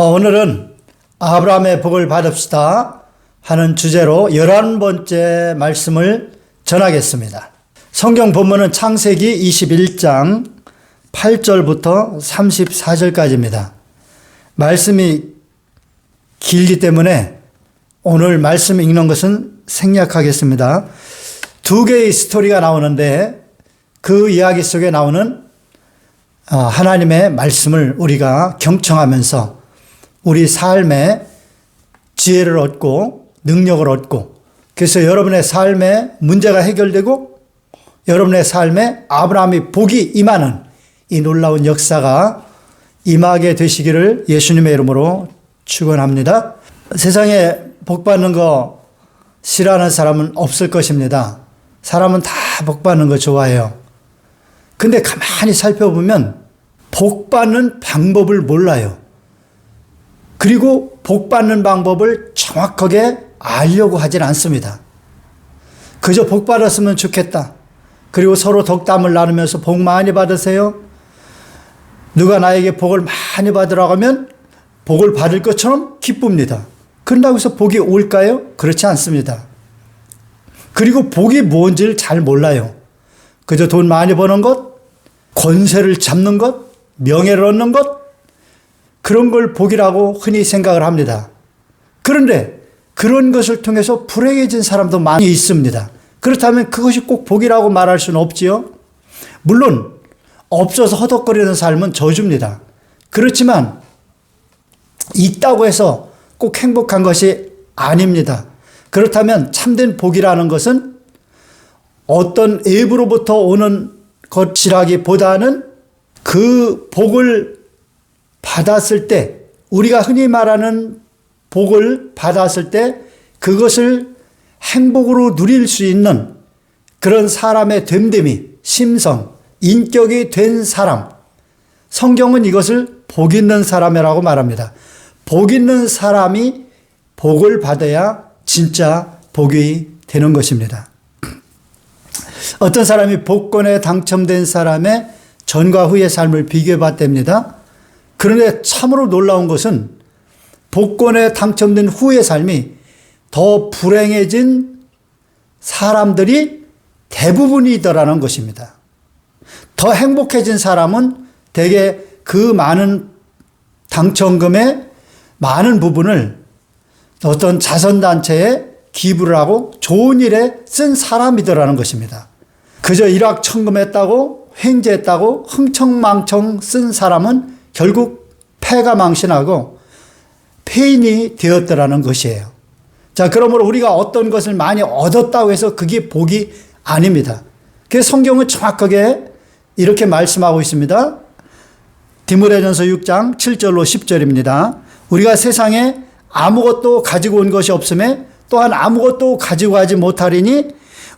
어, 오늘은 아브라함의 복을 받읍시다 하는 주제로 열한 번째 말씀을 전하겠습니다. 성경 본문은 창세기 21장 8절부터 34절까지입니다. 말씀이 길기 때문에 오늘 말씀 읽는 것은 생략하겠습니다. 두 개의 스토리가 나오는데 그 이야기 속에 나오는 어, 하나님의 말씀을 우리가 경청하면서 우리 삶에 지혜를 얻고 능력을 얻고 그래서 여러분의 삶에 문제가 해결되고 여러분의 삶에 아브라함이 복이 임하는 이 놀라운 역사가 임하게 되시기를 예수님의 이름으로 축원합니다. 세상에 복 받는 거 싫어하는 사람은 없을 것입니다. 사람은 다 복 받는 거 좋아해요. 근데 가만히 살펴보면 복 받는 방법을 몰라요. 그리고 복 받는 방법을 정확하게 알려고 하진 않습니다. 그저 복 받았으면 좋겠다. 그리고 서로 덕담을 나누면서 복 많이 받으세요. 누가 나에게 복을 많이 받으라고 하면 복을 받을 것처럼 기쁩니다. 그런다고 해서 복이 올까요? 그렇지 않습니다. 그리고 복이 뭔지를 잘 몰라요. 그저 돈 많이 버는 것, 권세를 잡는 것, 명예를 얻는 것, 그런 걸 복이라고 흔히 생각을 합니다. 그런데 그런 것을 통해서 불행해진 사람도 많이 있습니다. 그렇다면 그것이 꼭 복이라고 말할 수는 없지요. 물론 없어서 허덕거리는 삶은 저주입니다. 그렇지만 있다고 해서 꼭 행복한 것이 아닙니다. 그렇다면 참된 복이라는 것은 어떤 앱으로부터 오는 것이라기보다는 그 복을 받았을 때 우리가 흔히 말하는 복을 받았을 때 그것을 행복으로 누릴 수 있는 그런 사람의 됨됨이, 심성, 인격이 된 사람. 성경은 이것을 복 있는 사람이라고 말합니다. 복 있는 사람이 복을 받아야 진짜 복이 되는 것입니다. 어떤 사람이 복권에 당첨된 사람의 전과 후의 삶을 비교해 봤답니다. 그런데 참으로 놀라운 것은 복권에 당첨된 후의 삶이 더 불행해진 사람들이 대부분이더라는 것입니다. 더 행복해진 사람은 대개 그 많은 당첨금의 많은 부분을 어떤 자선단체에 기부를 하고 좋은 일에 쓴 사람이더라는 것입니다. 그저 일확천금했다고 횡재했다고 흥청망청 쓴 사람은 결국 패가 망신하고 폐인이 되었더라는 것이에요. 자, 그러므로 우리가 어떤 것을 많이 얻었다고 해서 그게 복이 아닙니다. 그래서 성경은 정확하게 이렇게 말씀하고 있습니다. 디모데전서 6장 7절로 10절입니다. 우리가 세상에 아무것도 가지고 온 것이 없음에 또한 아무것도 가지고 가지 못하리니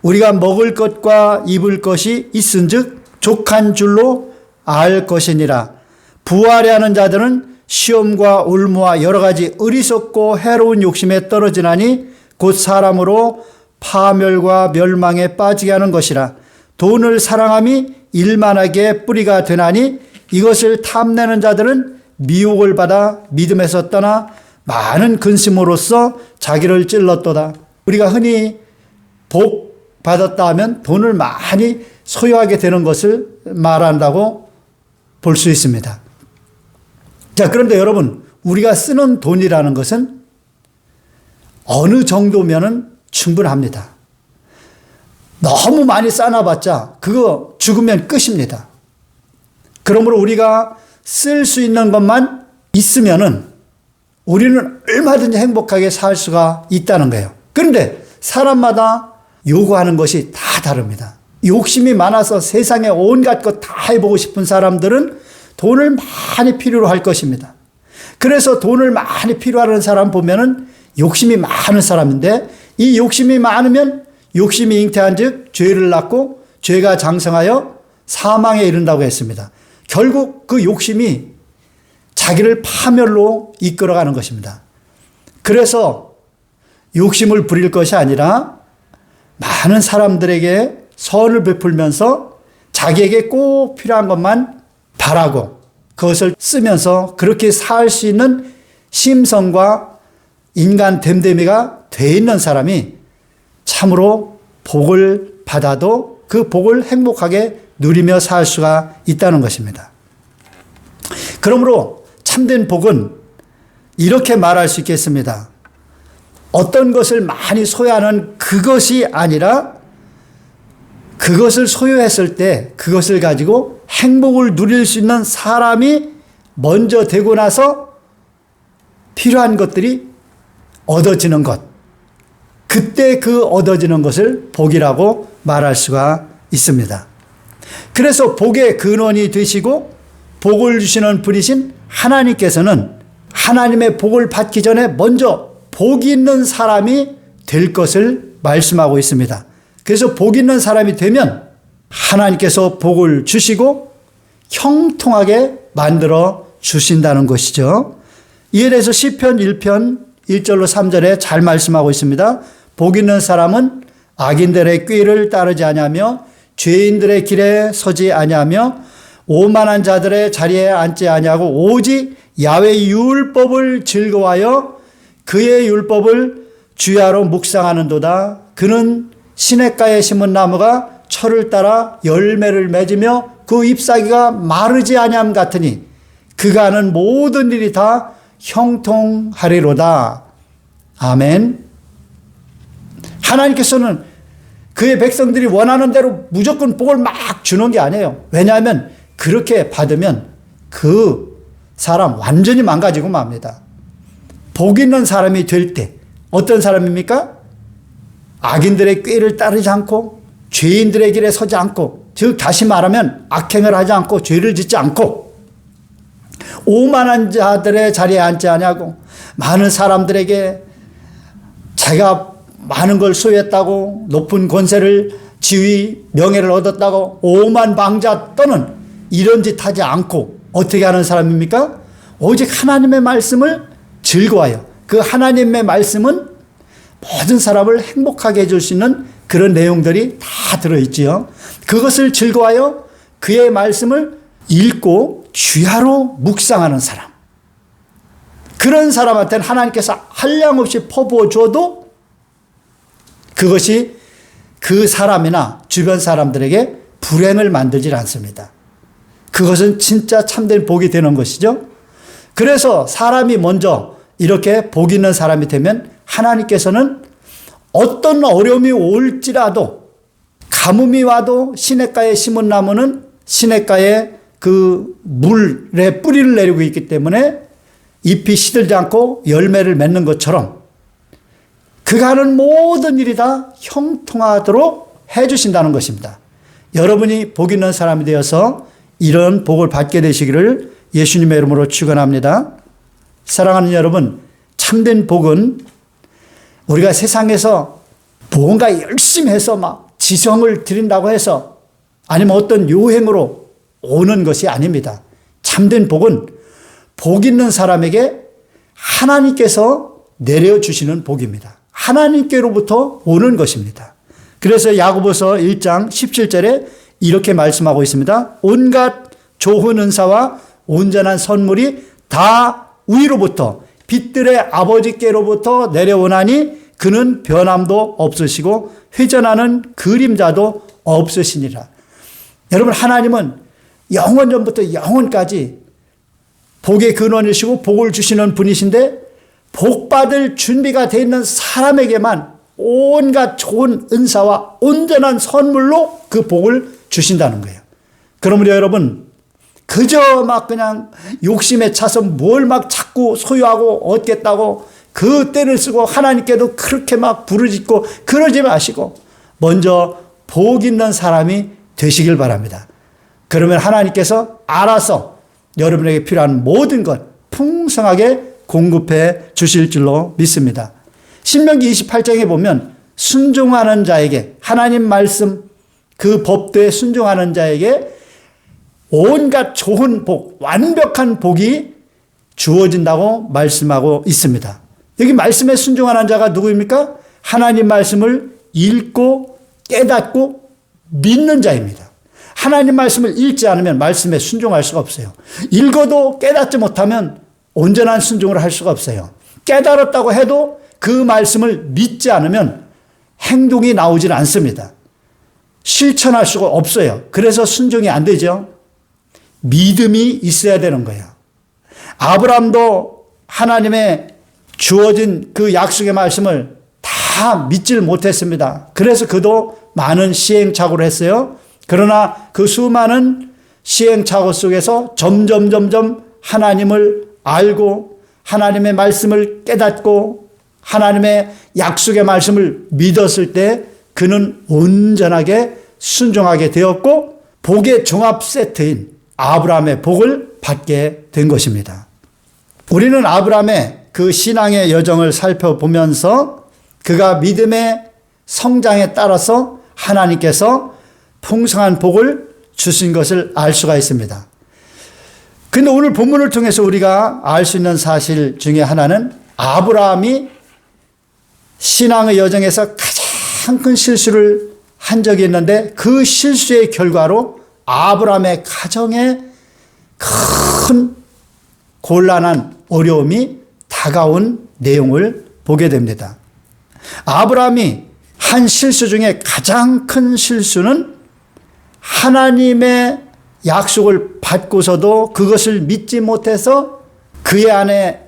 우리가 먹을 것과 입을 것이 있은즉 족한 줄로 알 것이니라. 부활해 하는 자들은 시험과 울무와 여러 가지 어리석고 해로운 욕심에 떨어지나니 곧 사람으로 파멸과 멸망에 빠지게 하는 것이라. 돈을 사랑함이 일만하게 뿌리가 되나니 이것을 탐내는 자들은 미혹을 받아 믿음에서 떠나 많은 근심으로써 자기를 찔렀도다. 우리가 흔히 복 받았다 하면 돈을 많이 소유하게 되는 것을 말한다고 볼 수 있습니다. 자, 그런데 여러분, 우리가 쓰는 돈이라는 것은 어느 정도면은 충분합니다. 너무 많이 쌓아봤자 그거 죽으면 끝입니다. 그러므로 우리가 쓸 수 있는 것만 있으면은 우리는 얼마든지 행복하게 살 수가 있다는 거예요. 그런데 사람마다 요구하는 것이 다 다릅니다. 욕심이 많아서 세상에 온갖 것 다 해보고 싶은 사람들은 돈을 많이 필요로 할 것입니다. 그래서 돈을 많이 필요하는 사람 보면은 욕심이 많은 사람인데 이 욕심이 많으면 욕심이 잉태한 즉 죄를 낳고 죄가 장성하여 사망에 이른다고 했습니다. 결국 그 욕심이 자기를 파멸로 이끌어가는 것입니다. 그래서 욕심을 부릴 것이 아니라 많은 사람들에게 선을 베풀면서 자기에게 꼭 필요한 것만 바라고 그것을 쓰면서 그렇게 살 수 있는 심성과 인간 됨됨이가 돼 있는 사람이 참으로 복을 받아도 그 복을 행복하게 누리며 살 수가 있다는 것입니다. 그러므로 참된 복은 이렇게 말할 수 있겠습니다. 어떤 것을 많이 소유하는 그것이 아니라 그것을 소유했을 때 그것을 가지고 행복을 누릴 수 있는 사람이 먼저 되고 나서 필요한 것들이 얻어지는 것. 그때 그 얻어지는 것을 복이라고 말할 수가 있습니다. 그래서 복의 근원이 되시고 복을 주시는 분이신 하나님께서는 하나님의 복을 받기 전에 먼저 복 있는 사람이 될 것을 말씀하고 있습니다. 그래서 복 있는 사람이 되면 하나님께서 복을 주시고 형통하게 만들어 주신다는 것이죠. 이에 대해서 시편 1편 1절로 3절에 잘 말씀하고 있습니다. 복 있는 사람은 악인들의 꾀를 따르지 아니하며 죄인들의 길에 서지 아니하며 오만한 자들의 자리에 앉지 아니하고 오직 야외 율법을 즐거워하여 그의 율법을 주야로 묵상하는도다. 그는 시냇가에 심은 나무가 철을 따라 열매를 맺으며 그 잎사귀가 마르지 아니함 같으니 그가 하는 모든 일이 다 형통하리로다. 아멘. 하나님께서는 그의 백성들이 원하는 대로 무조건 복을 막 주는 게 아니에요. 왜냐하면 그렇게 받으면 그 사람 완전히 망가지고 맙니다. 복 있는 사람이 될 때 어떤 사람입니까? 악인들의 꾀를 따르지 않고 죄인들의 길에 서지 않고 즉 다시 말하면 악행을 하지 않고 죄를 짓지 않고 오만한 자들의 자리에 앉지 아니하고 많은 사람들에게 자기가 많은 걸 소유했다고 높은 권세를 지위 명예를 얻었다고 오만 방자 또는 이런 짓 하지 않고 어떻게 하는 사람입니까? 오직 하나님의 말씀을 즐거워요. 그 하나님의 말씀은 모든 사람을 행복하게 해줄 수 있는 그런 내용들이 다 들어있지요. 그것을 즐거워하여 그의 말씀을 읽고 주야로 묵상하는 사람. 그런 사람한테는 하나님께서 한량없이 퍼부어 줘도 그것이 그 사람이나 주변 사람들에게 불행을 만들질 않습니다. 그것은 진짜 참된 복이 되는 것이죠. 그래서 사람이 먼저 이렇게 복 있는 사람이 되면 하나님께서는 어떤 어려움이 올지라도 가뭄이 와도 시냇가에 심은 나무는 시냇가에 그 물에 뿌리를 내리고 있기 때문에 잎이 시들지 않고 열매를 맺는 것처럼 그가 하는 모든 일이 다 형통하도록 해주신다는 것입니다. 여러분이 복 있는 사람이 되어서 이런 복을 받게 되시기를 예수님의 이름으로 축원합니다. 사랑하는 여러분, 참된 복은 우리가 세상에서 뭔가 열심히 해서 막 지성을 드린다고 해서 아니면 어떤 요행으로 오는 것이 아닙니다. 참된 복은 복 있는 사람에게 하나님께서 내려주시는 복입니다. 하나님께로부터 오는 것입니다. 그래서 야고보서 1장 17절에 이렇게 말씀하고 있습니다. 온갖 좋은 은사와 온전한 선물이 다 위로부터 빛들의 아버지께로부터 내려오나니 그는 변함도 없으시고 회전하는 그림자도 없으시니라. 여러분 하나님은 영원 전부터 영원까지 복의 근원이시고 복을 주시는 분이신데 복 받을 준비가 되어 있는 사람에게만 온갖 좋은 은사와 온전한 선물로 그 복을 주신다는 거예요. 그러므로 여러분 그저 막 그냥 욕심에 차서 뭘막 자꾸 소유하고 얻겠다고 그 때를 쓰고 하나님께도 그렇게 막 부르짖고 그러지 마시고 먼저 복 있는 사람이 되시길 바랍니다. 그러면 하나님께서 알아서 여러분에게 필요한 모든 것 풍성하게 공급해 주실 줄로 믿습니다. 신명기 28장에 보면 순종하는 자에게 하나님 말씀 그 법도에 순종하는 자에게 온갖 좋은 복, 완벽한 복이 주어진다고 말씀하고 있습니다. 여기 말씀에 순종하는 자가 누구입니까? 하나님 말씀을 읽고 깨닫고 믿는 자입니다. 하나님 말씀을 읽지 않으면 말씀에 순종할 수가 없어요. 읽어도 깨닫지 못하면 온전한 순종을 할 수가 없어요. 깨달았다고 해도 그 말씀을 믿지 않으면 행동이 나오질 않습니다. 실천할 수가 없어요. 그래서 순종이 안 되죠. 믿음이 있어야 되는 거예요. 아브람도 하나님의 주어진 그 약속의 말씀을 다 믿질 못했습니다. 그래서 그도 많은 시행착오를 했어요. 그러나 그 수많은 시행착오 속에서 점점 점점 하나님을 알고 하나님의 말씀을 깨닫고 하나님의 약속의 말씀을 믿었을 때 그는 온전하게 순종하게 되었고 복의 종합 세트인 아브라함의 복을 받게 된 것입니다. 우리는 아브라함의 그 신앙의 여정을 살펴보면서 그가 믿음의 성장에 따라서 하나님께서 풍성한 복을 주신 것을 알 수가 있습니다. 근데 오늘 본문을 통해서 우리가 알 수 있는 사실 중에 하나는 아브라함이 신앙의 여정에서 가장 큰 실수를 한 적이 있는데 그 실수의 결과로 아브라함의 가정에 큰 곤란한 어려움이 다가온 내용을 보게 됩니다. 아브라함이 한 실수 중에 가장 큰 실수는 하나님의 약속을 받고서도 그것을 믿지 못해서 그의 아내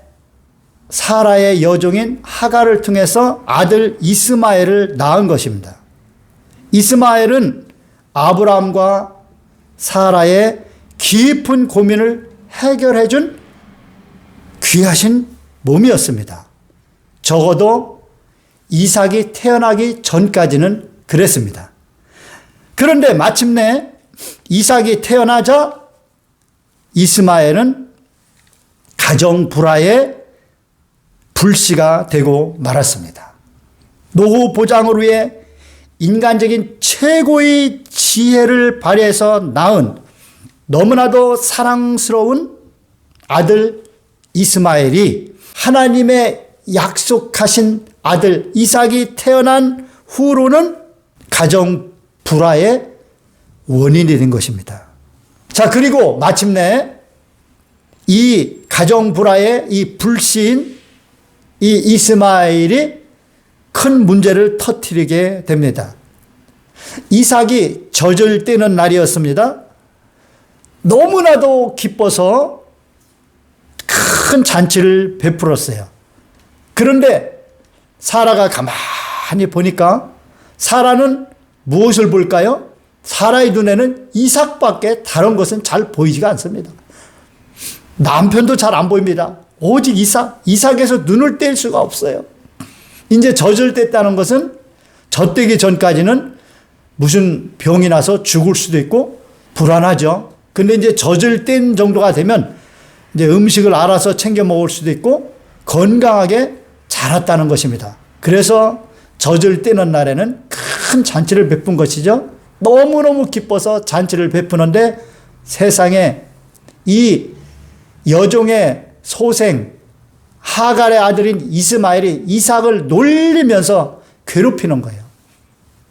사라의 여종인 하가를 통해서 아들 이스마엘을 낳은 것입니다. 이스마엘은 아브라함과 사라의 깊은 고민을 해결해 준 귀하신 몸이었습니다. 적어도 이삭이 태어나기 전까지는 그랬습니다. 그런데 마침내 이삭이 태어나자 이스마엘은 가정 불화의 불씨가 되고 말았습니다. 노후 보장을 위해 인간적인 최고의 지혜를 발휘해서 낳은 너무나도 사랑스러운 아들 이스마엘이 하나님의 약속하신 아들 이삭이 태어난 후로는 가정 불화의 원인이 된 것입니다. 자, 그리고 마침내 이 가정 불화의 이 불씨인 이 이스마엘이 큰 문제를 터뜨리게 됩니다. 이삭이 젖을 떼는 날이었습니다. 너무나도 기뻐서 큰 잔치를 베풀었어요. 그런데 사라가 가만히 보니까 사라는 무엇을 볼까요? 사라의 눈에는 이삭밖에 다른 것은 잘 보이지가 않습니다. 남편도 잘 안 보입니다. 오직 이삭, 이삭에서 눈을 뗄 수가 없어요. 이제 뗐다는 것은 젖되기 전까지는 무슨 병이 나서 죽을 수도 있고 불안하죠. 근데 이제 젖을 뗀 정도가 되면 이제 음식을 알아서 챙겨 먹을 수도 있고 건강하게 자랐다는 것입니다. 그래서 젖을 떼는 날에는 큰 잔치를 베푼 것이죠. 너무너무 기뻐서 잔치를 베푸는데 세상에 이 여종의 소생 하갈의 아들인 이스마엘이 이삭을 놀리면서 괴롭히는 거예요.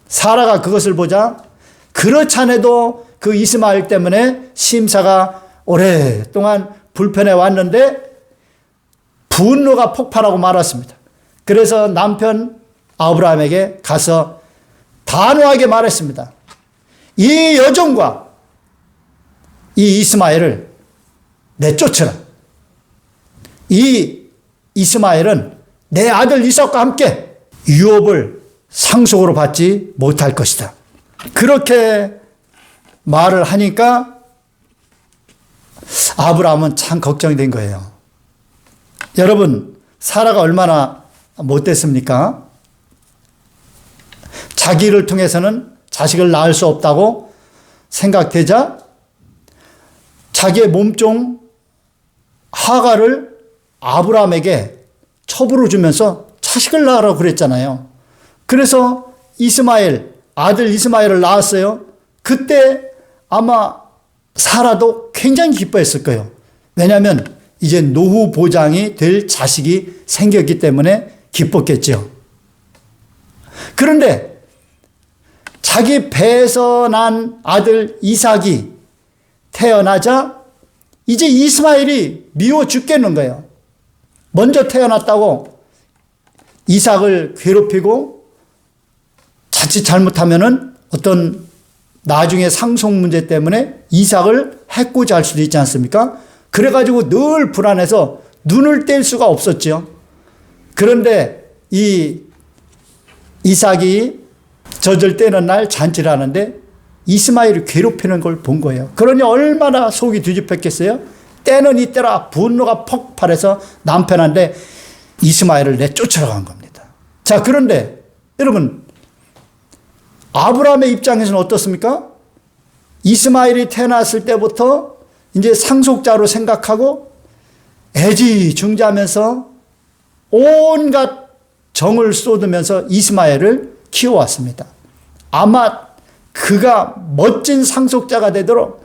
사라가 그것을 보자 그렇잖아도 그 이스마엘 때문에 심사가 오랫동안 불편해 왔는데 분노가 폭발하고 말았습니다. 그래서 남편 아브라함에게 가서 단호하게 말했습니다. 이 여종과 이 이스마엘을 내쫓으라. 이 이스마엘은 내 아들 이삭과 함께 유업을 상속으로 받지 못할 것이다. 그렇게 말을 하니까 아브라함은 참 걱정이 된 거예요. 여러분, 사라가 얼마나 못됐습니까? 자기를 통해서는 자식을 낳을 수 없다고 생각되자 자기의 몸종 하가를 아브라함에게 첩으로 주면서 자식을 낳으라고 그랬잖아요. 그래서 이스마엘, 아들 이스마엘을 낳았어요. 그때 아마 사라도 굉장히 기뻐했을 거예요. 왜냐하면 이제 노후 보장이 될 자식이 생겼기 때문에 기뻤겠죠. 그런데 자기 배에서 난 아들 이삭이 태어나자 이제 이스마엘이 미워 죽겠는 거예요. 먼저 태어났다고 이삭을 괴롭히고 자칫 잘못하면은 어떤 나중에 상속 문제 때문에 이삭을 해코지 할 수도 있지 않습니까? 그래가지고 늘 불안해서 눈을 뗄 수가 없었죠. 그런데 이 이삭이 젖을 떼는 날 잔치를 하는데 이스마엘이 괴롭히는 걸 본 거예요. 그러니 얼마나 속이 뒤집혔겠어요? 때는 이때라 분노가 폭발해서 남편한테 이스마엘을 내쫓으러 간 겁니다. 자, 그런데 여러분, 아브라함의 입장에서는 어떻습니까? 이스마엘이 태어났을 때부터 이제 상속자로 생각하고 애지중지하면서 온갖 정을 쏟으면서 이스마엘을 키워왔습니다. 아마 그가 멋진 상속자가 되도록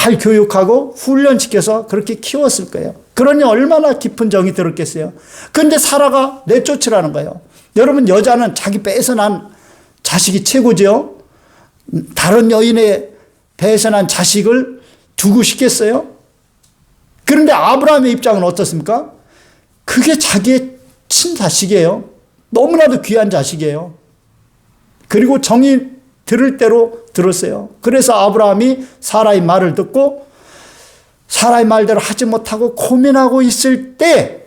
잘 교육하고 훈련시켜서 그렇게 키웠을 거예요. 그러니 얼마나 깊은 정이 들었겠어요. 근데 사라가 내쫓으라는 거예요. 여러분, 여자는 자기 배에서 난 자식이 최고죠. 다른 여인의 배에서 난 자식을 두고 싶겠어요? 그런데 아브라함의 입장은 어떻습니까? 그게 자기의 친자식이에요. 너무나도 귀한 자식이에요. 그리고 정이 들을 대로 들었어요. 그래서 아브라함이 사라의 말을 듣고 사라의 말대로 하지 못하고 고민하고 있을 때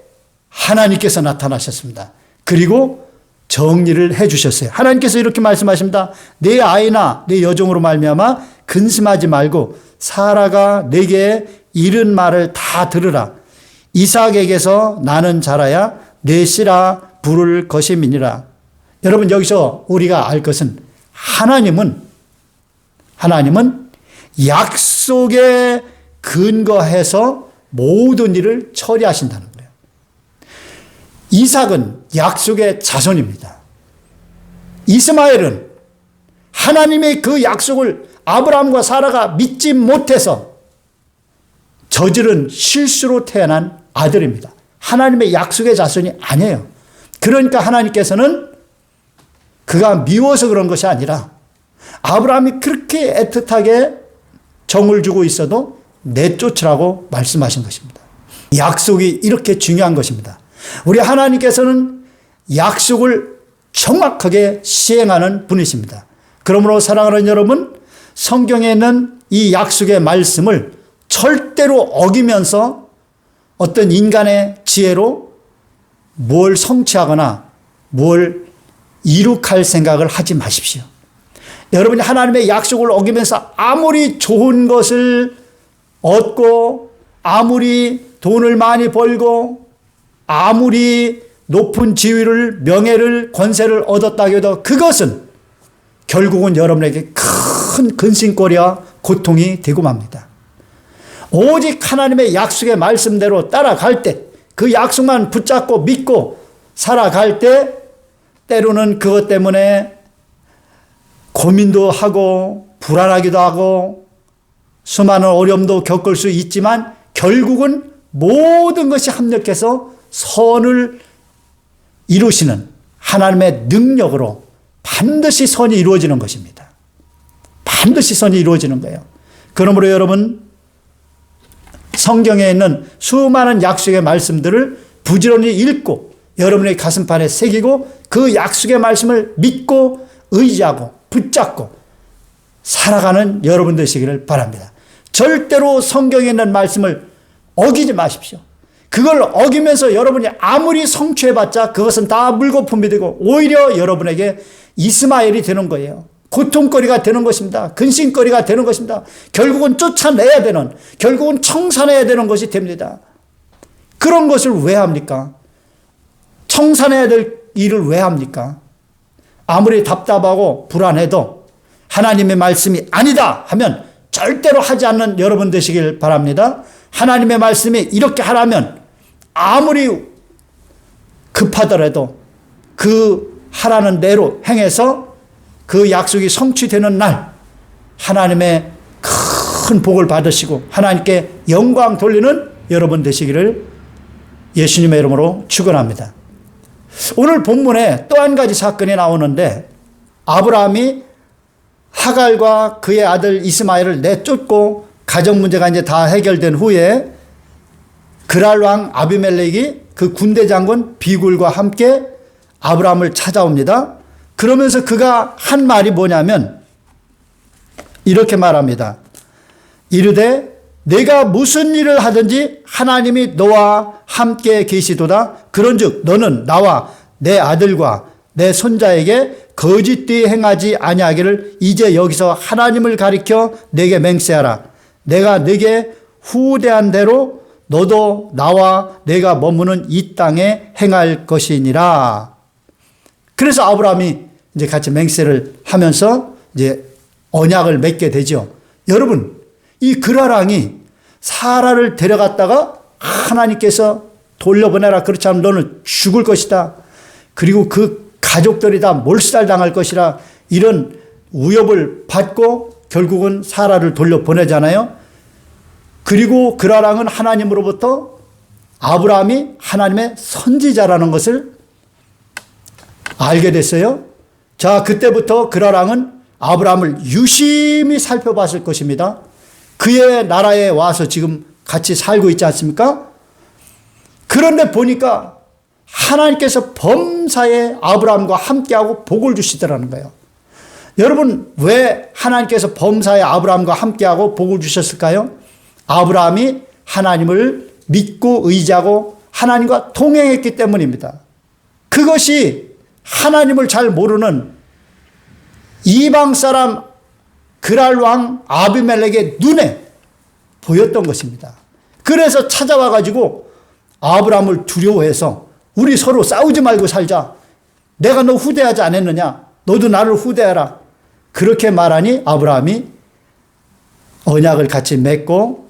하나님께서 나타나셨습니다. 그리고 정리를 해 주셨어요. 하나님께서 이렇게 말씀하십니다. 내 아이나 내 여종으로 말미암아 근심하지 말고 사라가 내게 이른 말을 다 들으라. 이삭에게서 나는 자라야 내 씨라 부를 것임이니라. 여러분 여기서 우리가 알 것은 하나님은 하나님은 약속에 근거해서 모든 일을 처리하신다는 거예요. 이삭은 약속의 자손입니다. 이스마엘은 하나님의 그 약속을 아브라함과 사라가 믿지 못해서 저지른 실수로 태어난 아들입니다. 하나님의 약속의 자손이 아니에요. 그러니까 하나님께서는 그가 미워서 그런 것이 아니라 아브라함이 그렇게 애틋하게 정을 주고 있어도 내쫓으라고 말씀하신 것입니다. 약속이 이렇게 중요한 것입니다. 우리 하나님께서는 약속을 정확하게 시행하는 분이십니다. 그러므로 사랑하는 여러분, 성경에 있는 이 약속의 말씀을 절대로 어기면서 어떤 인간의 지혜로 뭘 성취하거나 뭘 이룩할 생각을 하지 마십시오. 여러분이 하나님의 약속을 어기면서 아무리 좋은 것을 얻고 아무리 돈을 많이 벌고 아무리 높은 지위를 명예를 권세를 얻었다 해도 그것은 결국은 여러분에게 큰 근심거리와 고통이 되고 맙니다. 오직 하나님의 약속의 말씀대로 따라갈 때 그 약속만 붙잡고 믿고 살아갈 때 때로는 그것 때문에 고민도 하고 불안하기도 하고 수많은 어려움도 겪을 수 있지만 결국은 모든 것이 합력해서 선을 이루시는 하나님의 능력으로 반드시 선이 이루어지는 것입니다. 반드시 선이 이루어지는 거예요. 그러므로 여러분 성경에 있는 수많은 약속의 말씀들을 부지런히 읽고 여러분의 가슴판에 새기고 그 약속의 말씀을 믿고 의지하고 붙잡고 살아가는 여러분 되시기를 바랍니다. 절대로 성경에 있는 말씀을 어기지 마십시오. 그걸 어기면서 여러분이 아무리 성취해봤자 그것은 다 물거품이 되고 오히려 여러분에게 이스마엘이 되는 거예요. 고통거리가 되는 것입니다. 근심거리가 되는 것입니다. 결국은 쫓아내야 되는, 결국은 청산해야 되는 것이 됩니다. 그런 것을 왜 합니까? 청산해야 될 일을 왜 합니까? 아무리 답답하고 불안해도 하나님의 말씀이 아니다 하면 절대로 하지 않는 여러분 되시길 바랍니다. 하나님의 말씀이 이렇게 하라면 아무리 급하더라도 그 하라는 대로 행해서 그 약속이 성취되는 날 하나님의 큰 복을 받으시고 하나님께 영광 돌리는 여러분 되시기를 예수님의 이름으로 축원합니다. 오늘 본문에 또 한 가지 사건이 나오는데 아브라함이 하갈과 그의 아들 이스마엘을 내쫓고 가정 문제가 이제 다 해결된 후에 그랄 왕 아비멜렉이 그 군대 장군 비굴과 함께 아브라함을 찾아옵니다. 그러면서 그가 한 말이 뭐냐면 이렇게 말합니다. 이르되 내가 무슨 일을 하든지 하나님이 너와 함께 계시도다. 그런즉 너는 나와 내 아들과 내 손자에게 거짓되이 행하지 아니하기를 이제 여기서 하나님을 가리켜 내게 맹세하라. 내가 네게 후대한 대로 너도 나와 내가 머무는 이 땅에 행할 것이니라. 그래서 아브라함이 이제 같이 맹세를 하면서 이제 언약을 맺게 되죠. 여러분, 이 그라랑이 사라를 데려갔다가 하나님께서 돌려보내라. 그렇지 않으면 너는 죽을 것이다. 그리고 그 가족들이 다 몰살 당할 것이라 이런 위협을 받고 결국은 사라를 돌려보내잖아요. 그리고 그라랑은 하나님으로부터 아브라함이 하나님의 선지자라는 것을 알게 됐어요. 자, 그때부터 그라랑은 아브라함을 유심히 살펴봤을 것입니다. 그의 나라에 와서 지금 같이 살고 있지 않습니까? 그런데 보니까 하나님께서 범사에 아브라함과 함께하고 복을 주시더라는 거예요. 여러분, 왜 하나님께서 범사에 아브라함과 함께하고 복을 주셨을까요? 아브라함이 하나님을 믿고 의지하고 하나님과 동행했기 때문입니다. 그것이 하나님을 잘 모르는 이방 사람 그랄 왕 아비멜렉의 눈에 보였던 것입니다. 그래서 찾아와 가지고 아브라함을 두려워해서 우리 서로 싸우지 말고 살자. 내가 너 후대하지 않았느냐? 너도 나를 후대하라. 그렇게 말하니 아브라함이 언약을 같이 맺고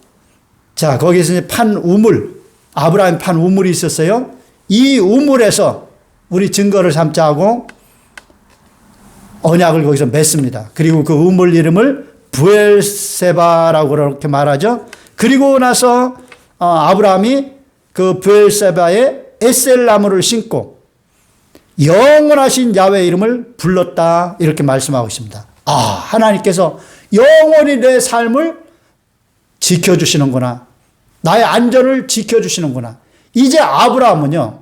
자, 거기서 판 우물, 아브라함 판 우물이 있었어요. 이 우물에서 우리 증거를 삼자고 언약을 거기서 맺습니다. 그리고 그 우물 이름을 부엘세바라고 그렇게 말하죠. 그리고 나서 어, 아브라함이 그 부엘세바에 에셀 나무를 심고 영원하신 야외 이름을 불렀다 이렇게 말씀하고 있습니다. 아 하나님께서 영원히 내 삶을 지켜주시는구나. 나의 안전을 지켜주시는구나. 이제 아브라함은요,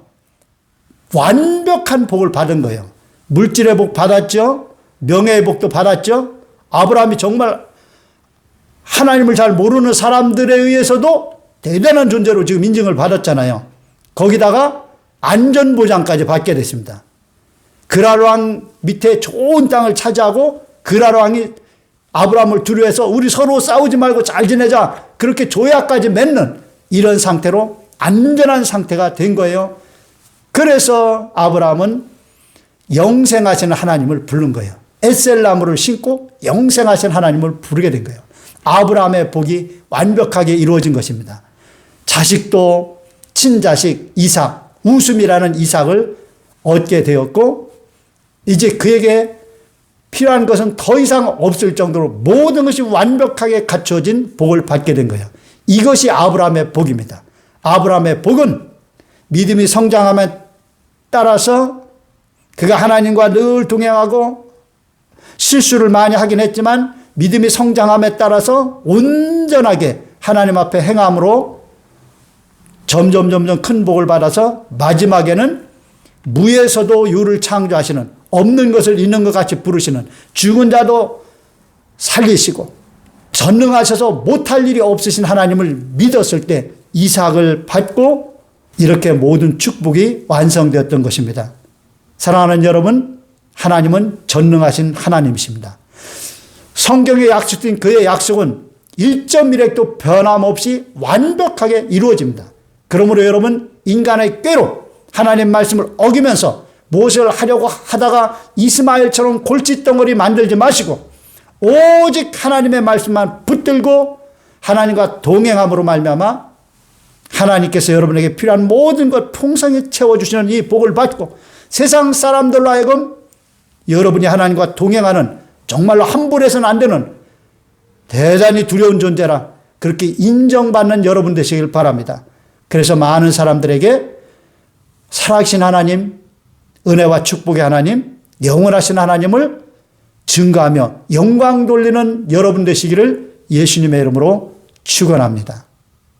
완벽한 복을 받은 거예요. 물질의 복 받았죠? 명예의 복도 받았죠? 아브라함이 정말 하나님을 잘 모르는 사람들에 의해서도 대단한 존재로 지금 인정을 받았잖아요. 거기다가 안전보장까지 받게 됐습니다. 그랄왕 밑에 좋은 땅을 차지하고 그랄왕이 아브라함을 두려워해서 우리 서로 싸우지 말고 잘 지내자. 그렇게 조약까지 맺는 이런 상태로 안전한 상태가 된 거예요. 그래서 아브라함은 영생하시는 하나님을 부른 거예요. 에셀나무를 신고 영생하신 하나님을 부르게 된 거예요. 아브라함의 복이 완벽하게 이루어진 것입니다. 자식도 친자식 이삭, 웃음이라는 이삭을 얻게 되었고, 이제 그에게 필요한 것은 더 이상 없을 정도로 모든 것이 완벽하게 갖춰진 복을 받게 된 거예요. 이것이 아브라함의 복입니다. 아브라함의 복은 믿음이 성장함에 따라서 그가 하나님과 늘 동행하고 실수를 많이 하긴 했지만 믿음이 성장함에 따라서 온전하게 하나님 앞에 행함으로 점점 점점 큰 복을 받아서 마지막에는 무에서도 유를 창조하시는 없는 것을 있는 것 같이 부르시는 죽은 자도 살리시고 전능하셔서 못할 일이 없으신 하나님을 믿었을 때 이삭을 받고 이렇게 모든 축복이 완성되었던 것입니다. 사랑하는 여러분, 하나님은 전능하신 하나님이십니다. 성경에 약속된 그의 약속은 1.1핵도 변함없이 완벽하게 이루어집니다. 그러므로 여러분, 인간의 꾀로 하나님 말씀을 어기면서 무엇을 하려고 하다가 이스마엘처럼 골칫덩어리 만들지 마시고 오직 하나님의 말씀만 붙들고 하나님과 동행함으로 말미암아 하나님께서 여러분에게 필요한 모든 것 풍성히 채워주시는 이 복을 받고 세상 사람들로 하여금 여러분이 하나님과 동행하는 정말로 함부로 해서는 안 되는 대단히 두려운 존재라 그렇게 인정받는 여러분 되시길 바랍니다. 그래서 많은 사람들에게 살아계신 하나님, 은혜와 축복의 하나님, 영원하신 하나님을 증거하며 영광 돌리는 여러분 되시기를 예수님의 이름으로 축원합니다.